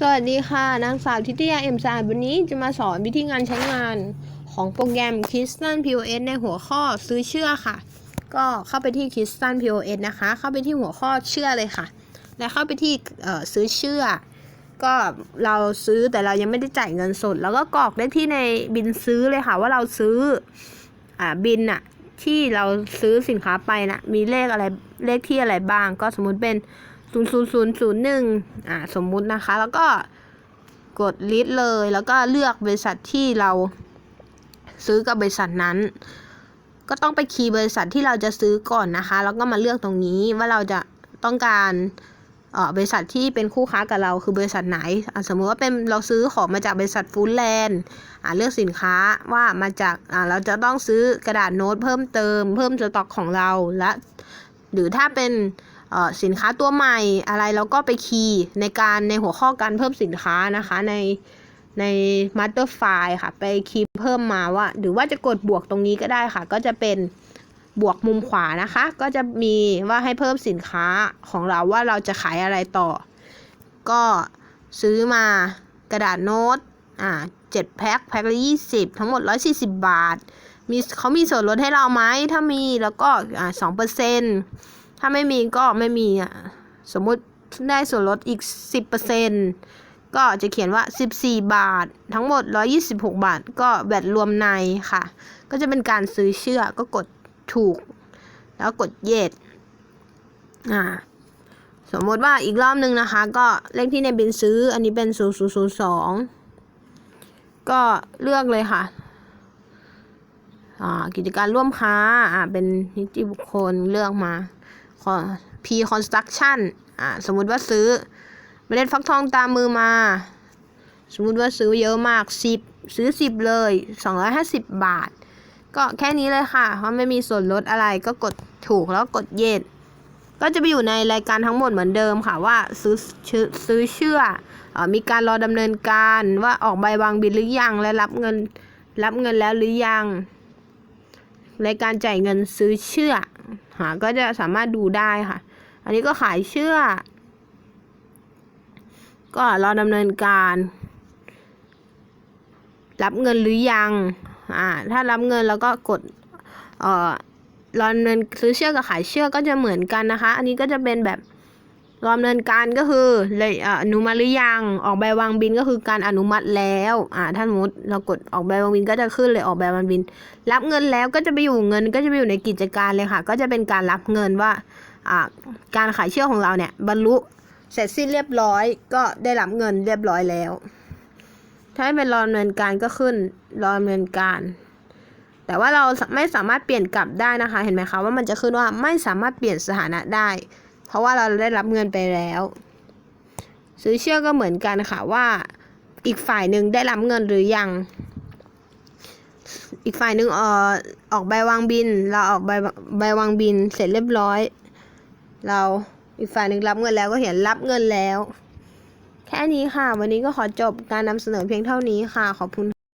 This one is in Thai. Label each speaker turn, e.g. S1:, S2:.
S1: สวัสดีค่ะ นางสาวทิตยาเอ็มสาวันนี้จะมาสอนวิธีงานใช้งานของโปรแกรม k i s t a n POS ในหัวข้อซื้อเชื่อค่ะ ก็เข้าไปที่ k i s t a n POS นะคะ เข้าไปที่หัวข้อเชื่อเลยค่ะ แล้วเข้าไปที่ซื้อเชื่อ ก็เราซื้อแต่เรายังไม่ได้จ่ายเงินสด แล้วก็กรอกได้ที่ในบินซื้อเลยค่ะ ว่าเราซื้ออ่าบินอะที่เราซื้อสินค้าไปนะมีเลขอะไรเลขที่อะไรบ้าง ก็สมมุติเป็น ศูนย์ศูนย์ศูนย์ศูนย์หนึ่งอ่าสมมุตินะคะ แล้วก็กดลิสต์เลย แล้วก็เลือกบริษัทที่เราซื้อกับบริษัทนั้น ก็ต้องไปคีย์บริษัทที่เราจะซื้อก่อนนะคะ แล้วก็มาเลือกตรงนี้ว่าเราจะต้องการเออบริษัทที่เป็นคู่ค้ากับเราคือบริษัทไหนอะสมมุติว่าเป็นเราซื้อของมาจากบริษัทฟู้ดแลนด์อ่าเลือกสินค้าว่ามาจากอ่าเราจะต้องซื้อกระดาษโน้ตเพิ่มเติม เพิ่มสต็อกของเราและ หรือถ้าเป็น สินค้าตัวใหม่อะไรแล้วก็ไปคีย์ในการในหัวข้อการเพิ่มสินค้านะคะในใน master file ค่ะ ไปคีย์เพิ่มมาว่า หรือว่าจะกดบวกตรงนี้ก็ได้ค่ะ ก็จะเป็นบวกมุมขวานะคะ ก็จะมีว่าให้เพิ่มสินค้าของเราว่าเราจะขายอะไรต่อ ก็ซื้อมากระดาษโน้ตอ่าเจ็ดแพ็คแพ็คละยี่สิบทั้งหมดร้อยสี่สิบบาท มีเขามีส่วนลดให้เราไหมถ้ามีแล้วก็อ่าสองเปอร์เซ็นต์ ถ้าไม่มีก็ไม่มีอะ สมมุติได้ส่วนลดอีก 10%ก็จะเขียนว่า 14 บาท ทั้งหมด 126 บาท ก็แบตรวมในค่ะ ก็จะเป็นการซื้อเชื่อก็กดถูก แล้วกดเย็ดอ่าสมมติว่าอีกรอบนึงนะคะ ก็เลขที่ในบินซื้อ อันนี้เป็น0002 ก็เลือกเลยค่ะอ่ากิจการร่วมค้าอ่าเป็นนิติบุคคลเลือกมา P construction อ่าสมมุติว่าซื้อเมล็ดฟักทองตามมือมา สมมุติว่าซื้อเยอะมาก 10 ซื้อ 10 เลย 250 บาท ก็แค่นี้เลยค่ะเพราะไม่มีส่วนลดอะไรก็กดถูกแล้วกดเย็ดก็จะไปอยู่ในรายการทั้งหมดเหมือนเดิมค่ะว่าซื้อซื้อเชื่อออมีการรอดำเนินการว่าออกใบวางบินหรือยังและรับเงินรับเงินแล้วหรือยังในการจ่ายเงินซื้อเชื่อ หาก็จะสามารถดูได้ค่ะ อันนี้ก็ขายเชื่อ ก็รอดำเนินการ รับเงินหรือยัง อ่า ถ้ารับเงินแล้วก็กด เอ่อรอดำเนินซื้อเชื่อกับขายเชื่อก็จะเหมือนกันนะคะ อันนี้ก็จะเป็นแบบ รอดำเนินการก็คือเลยอ่าอนุมัติหรือยังออกใบวางบินก็คือการอนุมัติแล้วอ่าถ้าสมมติเรากดออกใบวางบินก็จะขึ้นเลยออกใบวางบิน รับเงินแล้วก็จะไปอยู่เงินก็จะไปอยู่ในกิจการเลยค่ะ ก็จะเป็นการรับเงินว่าอ่าการขายเชื่อของเราเนี่ยบรรลุเสร็จสิ้นเรียบร้อย ก็ได้รับเงินเรียบร้อยแล้ว ถ้าเป็นรอดำเนินการก็ขึ้นรอดำเนินการแต่ว่าเราไม่สามารถเปลี่ยนกลับได้นะคะ เห็นไหมคะว่ามันจะขึ้นว่าไม่สามารถเปลี่ยนสถานะได้ เพราะว่าเราได้รับเงินไปแล้ว ซื้อเชื่อก็เหมือนกันค่ะว่า อีกฝ่ายหนึ่งได้รับเงินหรือยัง อีกฝ่ายหนึ่งเออออกใบวางบิน เราออกใบใบวางบินเสร็จเรียบร้อย เราอีกฝ่ายหนึ่งรับเงินแล้วก็เห็นรับเงินแล้ว แค่นี้ค่ะ วันนี้ก็ขอจบการนำเสนอเพียงเท่านี้ค่ะ ขอบคุณ